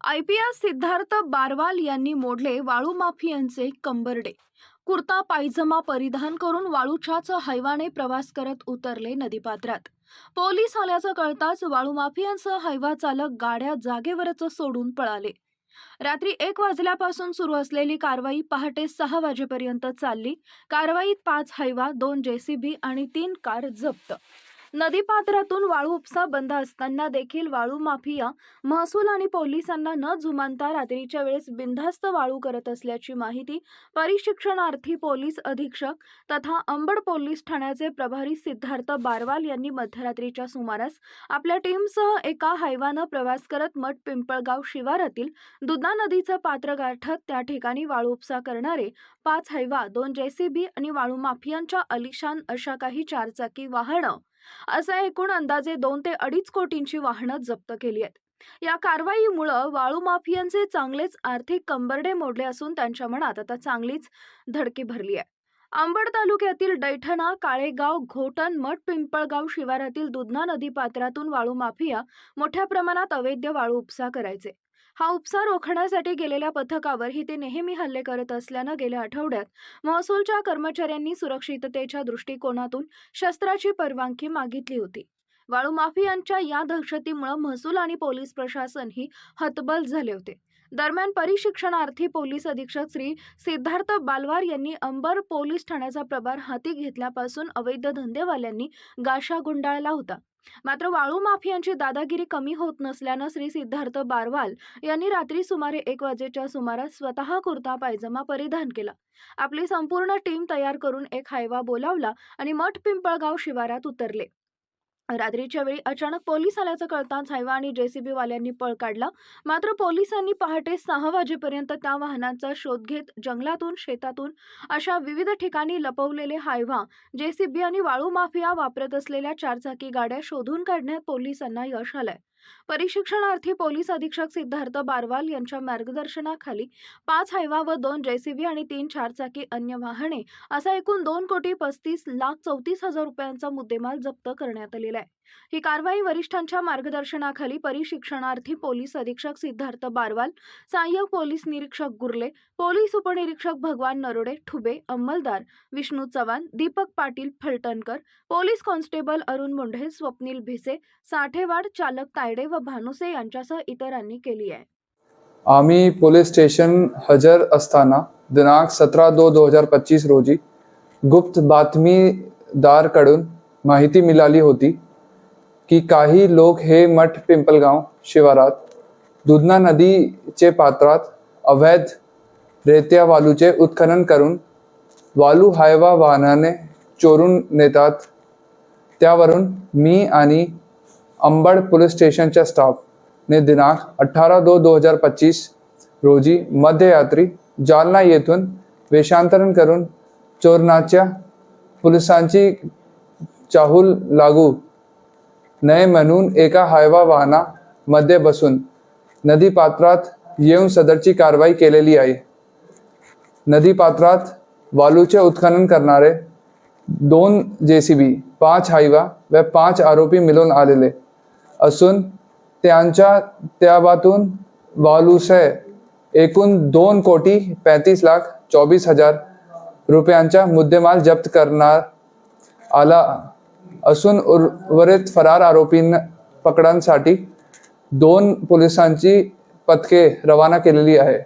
I P S Siddharth Barwal यांनी मोडले वाळू माफियांचे कंबरडे. कुर्ता पायजमा परिधान करून वाळूच्याच हैवाने प्रवास करत उतरले नदीपात्रात. पोलीस आल्याचं कळताच वाळू माफियांसह हैवा चालक गाड्या जागेवरच सोडून पळाले. रात्री एक वाजल्यापासून सुरू असलेली कारवाई पहाटे सहा वाजेपर्यंत चालली. कारवाईत पाच हैवा दोन जेसीबी आणि तीन कार जप्त. नदीपात्रातून वाळू उपसा बंद असताना देखील वाळू माफिया महसूल आणि पोलिसांना न जुमानता रात्रीच्या वेळेस बिनधास्त वाळू करत असल्याची माहिती परिशिक्षणार्थी पोलीस अधीक्षक तथा अंबड पोलीस ठाण्याचे प्रभारी सिद्धार्थ बारवाल यांनी मध्यरात्रीच्या सुमारास आपल्या टीमसह एका हायवानं प्रवास करत मठ पिंपळगाव शिवारातील दुधा नदीचं पात्र गाठत त्या ठिकाणी वाळू उपसा करणारे पाच हैवा दोन जेसीबी आणि वाळू माफियांच्या अलिशान अशा काही चारचाकी वाहनं असा एकूण अंदाजे दोन ते अडीच कोटींची वाहनं जप्त केली आहेत. या कारवाईमुळं वाळू माफियांचे चांगलेच आर्थिक कंबरडे मोडले असून त्यांच्या मनात आता चांगलीच धडकी भरली आहे. अंबड तालुक्यातील दैठणा काळेगाव घोटण मठ पिंपळगाव शिवारातील दुधना नदी पात्रातून वाळू माफिया मोठ्या प्रमाणात अवैध वाळू उपसा करायचे. हा उपसा रोखण्यासाठी गेलेल्या पथकावर ही ते नेहमी हल्ले करत असल्यानं गेल्या आठवड्यात महसूलच्या कर्मचाऱ्यांनी सुरक्षिततेच्या दृष्टिकोनातून शस्त्राची परवानगी मागितली होती. वाळू माफियांच्या या दहशतीमुळे महसूल आणि पोलीस प्रशासनही हतबल झाले होते. दरम्यान परिशिक्षणार्थी पोलीस अधीक्षक श्री सिद्धार्थ बालवार यांनी अंबर पोलीस ठाण्याचा प्रभार हाती घेतल्यापासून अवैध धंदेवाल्यांनी गाशा गुंडाळला होता. मात्र वाळू माफियांची दादागिरी कमी होत नसल्यानं श्री सिद्धार्थ बारवाल यांनी रात्री सुमारे एक वाजेच्या सुमारास स्वतः कुर्ता पायजमा परिधान केला. आपली संपूर्ण टीम तयार करून एक हायवा बोलावला आणि मठ पिंपळगाव शिवारात उतरले. रात्रीच्या वेळी अचानक पोलीस आल्याचं कळताच हायवा आणि जेसीबी वाल्यांनी पळ काढला. मात्र पोलिसांनी पहाटे सहा वाजेपर्यंत त्या वाहनाचा शोध घेत जंगलातून शेतातून अशा विविध ठिकाणी लपवलेले हायवा जेसीबी आणि वाळू माफिया वापरत असलेल्या चारचाकी गाड्या शोधून काढण्यात पोलिसांना यश आलंय. परिशिक्षणार्थी पोलीस अधीक्षक सिद्धार्थ बारवाल यांच्या मार्गदर्शनाखाली पाच हायवा व दोन जेसीबी आणि तीन चारचाकी अन्य वाहने असा एकूण दोन कोटी पस्तीस लाख चौतीस हजार रुपयांचा मुद्देमाल जप्त करण्यात आलेला आहे. ही कारवाई वरिष्ठांच्या मार्गदर्शनाखाली परिशिक्षणार्थी पोलीस अधीक्षक सिद्धार्थ बारवाल सहाय्यक पोलीस निरीक्षक गुर्ले पोलीस उपनिरीक्षक भगवान नरोडे ठुबे अंमलदार विष्णू चव्हाण दीपक पाटील फलटणकर पोलीस कॉन्स्टेबल अरुण मुंढे स्वप्नील भिसे साठेवाड चालक ताय तायडे व भानुसे यांच्यासह इतरांनी केली आहे. आम्ही पोलीस स्टेशन हजर असताना दिनांक सतरा दो दोन हजार पच्चीस रोजी गुप्त बातमीदारकडून माहिती मिळाली होती की काही लोक हे मठ पिंपलगाव शिवारात दुधना नदीचे पात्रात अवैध रेत्या वालूचे उत्खनन करून वालू हायवा वाहनाने चोरून नेतात. त्यावरून मी आणि अंबड पोलीस स्टेशनच्या स्टाफने दिनांक अठरा दो दोन हजार पच्चीस रोजी मध्यरात्री जालना येथून वेषांतरण करून चोरणाच्या पोलिसांची चाहूल लागू नये म्हणून एका हायवा वाहनामध्ये बसून नदीपात्रात येऊन सदरची कारवाई केलेली आहे. नदीपात्रात वालूचे उत्खनन करणारे दोन जे सी बी पाच हायवा व पाच आरोपी मिळून आलेले. असून त्यांच्या त्याबातून वालूसह एकूण दोन कोटी पैंतीस लाख चोवीस हजार रुपयांचा मुद्देमाल जप्त करणार आला असून उर्वरित फरार आरोपींना पकडण्यासाठी दोन पोलिसांची पथके रवाना केलेली आहे.